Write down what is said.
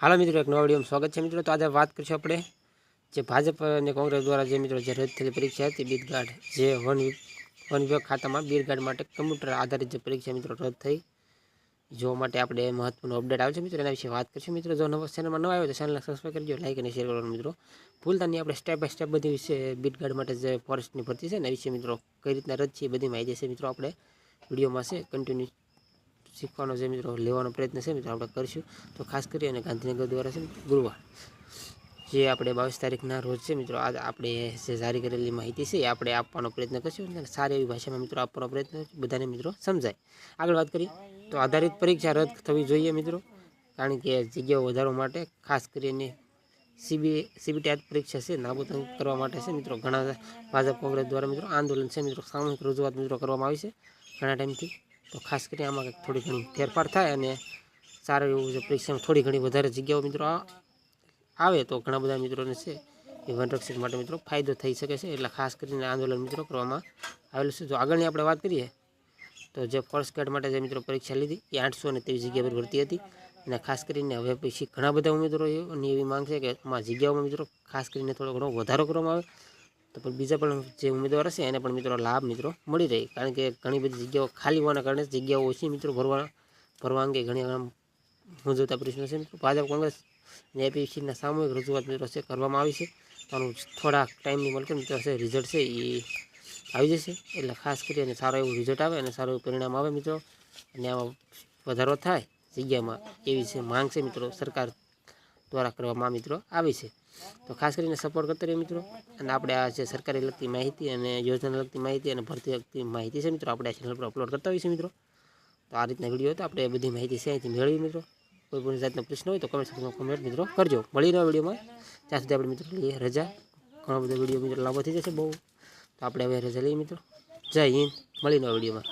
હાલો મિત્રો, એક નવા વિડીયોમાં સ્વાગત છે મિત્રો. તો આજે વાત કરીશું આપણે જે ભાજપ અને કોંગ્રેસ દ્વારા જે મિત્રો જે રદ થયેલી પરીક્ષા હતી બીટગાર્ડ જે વન વન વિભાગ ખાતામાં બીટગાર્ડ માટે કમ્પ્યુટર આધારિત જે પરીક્ષા મિત્રો રદ થઈ. જોવા માટે આપણે મહત્વનું અપડેટ આવે છે મિત્રો. એના વિશે વાત કરીશું મિત્રો. જો નવો ચેનલમાં નવા આવ્યો તો ચેનલને સબસ્ક્રાઈબ કરજો લાઈક અને શેર કરવાનું મિત્રો ભૂલતા નહીં. આપણે સ્ટેપ બાય સ્ટેપ બધી વિશે બીટગાર્ડ માટે જે ફોરેસ્ટની ભરતી છે ને વિશે મિત્રો કઈ રીતના રદ છે એ બધી માહિતી છે મિત્રો આપણે વિડીયોમાં છે કન્ટિન્યુ શીખવાનો જે મિત્રો, લેવાનો પ્રયત્ન છે મિત્રો, આપણે કરીશું. તો ખાસ કરી અને ગાંધીનગર દ્વારા છે ગુરુવાર. જે આપણે બાવીસ તારીખના રોજ છે મિત્રો આ આપણે જે જારી કરેલી માહિતી છે એ આપણે આપવાનો પ્રયત્ન કરીશું અને સારી એવી ભાષામાં મિત્રો આપવાનો પ્રયત્ન બધાને મિત્રો સમજાય. આગળ વાત કરીએ. તો આધારિત પરીક્ષા રદ થવી જોઈએ મિત્રો, કારણ કે જગ્યાઓ વધારવા માટે ખાસ કરીને સીબી, સીબીટી પરીક્ષા છે, નાબૂદ કરવા માટે છે મિત્રો. ઘણા ભાજપ કોંગ્રેસ દ્વારા મિત્રો આંદોલન છે મિત્રો, સામૂહિક રજૂઆત મિત્રો કરવામાં આવી છે. ઘણા ટાઈમથી તો ખાસ કરીને આમાં થોડી ઘણી ફેરફાર થાય અને સારું એવું પરીક્ષામાં થોડી ઘણી વધારે જગ્યાઓ મિત્રો આવે તો ઘણા બધા મિત્રોને છે એ વનરક્ષિત માટે મિત્રો ફાયદો થઈ શકે છે. એટલે ખાસ કરીને આંદોલન મિત્રો કરવામાં આવેલું છે. જો આગળની આપણે વાત કરીએ તો જે ફર્સ્ટ ગાર્ડ માટે જે મિત્રો પરીક્ષા લીધી એ આઠસો અને ત્રીસ જગ્યા પર ભરતી હતી. અને ખાસ કરીને હવે પછી ઘણા બધા ઉમેદવારોની એવી માંગ છે કે આમાં જગ્યાઓમાં મિત્રો ખાસ કરીને થોડો ઘણો વધારો કરવામાં આવે. તો પણ બીજા પણ જે ઉમેદવાર હશે એને પણ મિત્રો લાભ મિત્રો મળી રહે. કારણ કે ઘણી બધી જગ્યાઓ ખાલી હોવાના કારણે જગ્યાઓ ઓછી મિત્રો ભરવા ભરવા અંગે ઘણી મૂંઝવતા પ્રશ્નો છે મિત્રો. ભાજપ, કોંગ્રેસ અને એપીસીના સામૂહિક રજૂઆત મિત્રો છે, કરવામાં આવી છે. આનું થોડાક ટાઈમની મળકે મિત્રો છે રિઝલ્ટ છે એ આવી જશે. એટલે ખાસ કરીને સારો એવું રિઝલ્ટ આવે અને સારું એવું પરિણામ આવે મિત્રો. અને આમાં વધારો થાય જગ્યામાં એવી છે માંગ છે મિત્રો સરકાર દ્વારા કરવામાં મિત્રો આવી છે. તો ખાસ કરીને સપોર્ટ કરતા રહીએ મિત્રો. અને આપણે આ જે સરકારી લગતી માહિતી અને યોજના લગતી માહિતી અને ભરતી લગતી માહિતી છે મિત્રો, આપણે આ ચેનલ પર અપલોડ કરતા હોઈએ છીએ મિત્રો. તો આ રીતના વીડિયો હતો, આપણે બધી માહિતી છે અહીંથી મેળવી મિત્રો. કોઈ પણ જાતનો પ્રશ્ન હોય તો કમેન્ટ સેક્શનમાં કમેન્ટ મિત્રો કરજો. મળી રહ્યો વિડીયોમાં ત્યાં સુધી આપણે મિત્રો લઈએ રજા. ઘણો બધો વીડિયો મિત્રો લાંબો થઈ જશે બહુ. તો આપણે હવે રજા લઈએ મિત્રો. જય હિન્દ. મળી રહ્યો વિડીયોમાં